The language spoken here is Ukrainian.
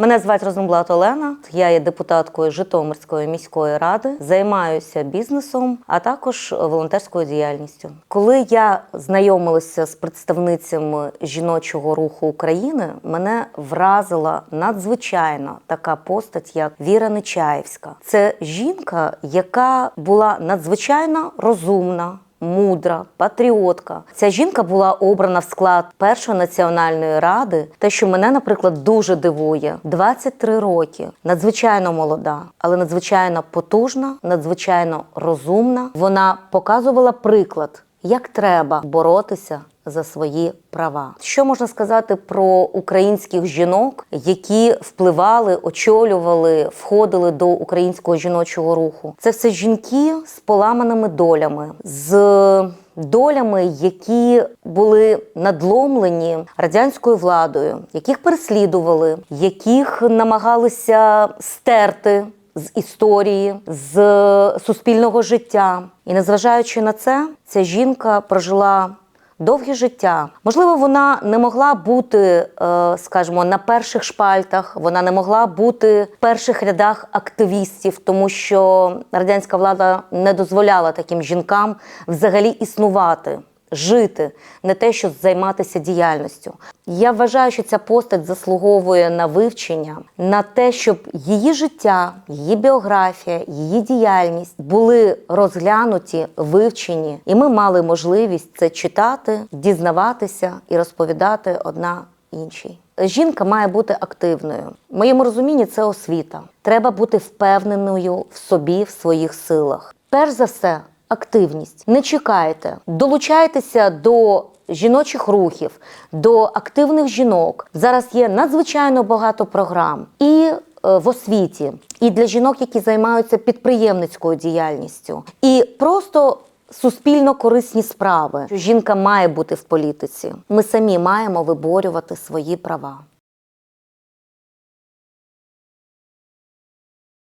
Мене звати Розумблат Олена. Я є депутаткою Житомирської міської ради, займаюся бізнесом, а також волонтерською діяльністю. Коли я знайомилася з представницями жіночого руху України, мене вразила надзвичайно така постать, як Віра Нечаєвська. Це жінка, яка була надзвичайно розумна. Мудра, патріотка. Ця жінка була обрана в склад першої національної ради. Те, що мене, наприклад, дуже дивує, 23 роки, надзвичайно молода, але надзвичайно потужна, надзвичайно розумна. Вона показувала приклад, як треба боротися за свої права. Що можна сказати про українських жінок, які впливали, очолювали, входили до українського жіночого руху? Це все жінки з поламаними долями, з долями, які були надломлені радянською владою, яких переслідували, яких намагалися стерти. З історії, з суспільного життя, і незважаючи на це, ця жінка прожила довге життя. Можливо, вона не могла бути, е, скажімо, на перших шпальтах, вона не могла бути в перших рядах активістів, тому що радянська влада не дозволяла таким жінкам взагалі існувати. Жити, не те, що займатися діяльністю. Я вважаю, що ця постать заслуговує на вивчення, на те, щоб її життя, її біографія, її діяльність були розглянуті, вивчені, і ми мали можливість це читати, дізнаватися і розповідати одна іншій. Жінка має бути активною. В моєму розумінні це освіта. Треба бути впевненою в собі, в своїх силах. Перш за все, активність. Не чекайте, долучайтеся до жіночих рухів, до активних жінок. Зараз є надзвичайно багато програм і е, в освіті, і для жінок, які займаються підприємницькою діяльністю, і просто. Суспільно корисні справи. Жінка має бути в політиці. Ми самі маємо виборювати свої права.